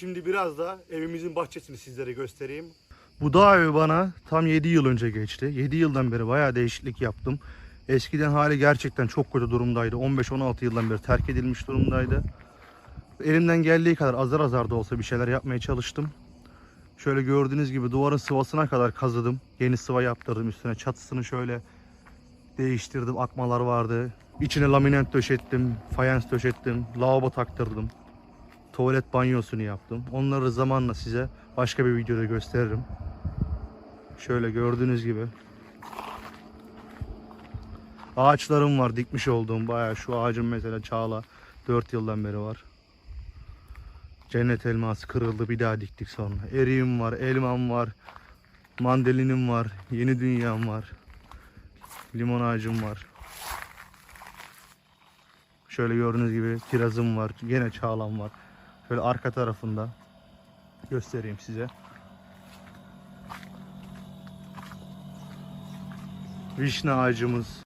Şimdi biraz da evimizin bahçesini sizlere göstereyim. Bu dağ evi bana tam 7 yıl önce geçti. 7 yıldan beri bayağı değişiklik yaptım. Eskiden hali gerçekten çok kötü durumdaydı. 15-16 yıldan beri terk edilmiş durumdaydı. Elimden geldiği kadar azar azar da olsa bir şeyler yapmaya çalıştım. Şöyle gördüğünüz gibi duvarın sıvasına kadar kazıdım. Yeni sıva yaptırdım üstüne. Çatısını şöyle değiştirdim. Akmalar vardı. İçine laminat döşettim. Fayans döşettim. Lavabo taktırdım. Tuvalet banyosunu yaptım. Onları zamanla size başka bir videoda gösteririm. Şöyle gördüğünüz gibi. Ağaçlarım var dikmiş olduğum bayağı şu ağacım mesela Çağla 4 yıldan beri var. Cennet elması kırıldı bir daha diktik sonra. Eriğim var, elmam var, mandalinim var, yeni dünyam var. Limon ağacım var. Şöyle gördüğünüz gibi kirazım var. Yine çağlam var. Şöyle arka tarafında göstereyim size. Vişne ağacımız.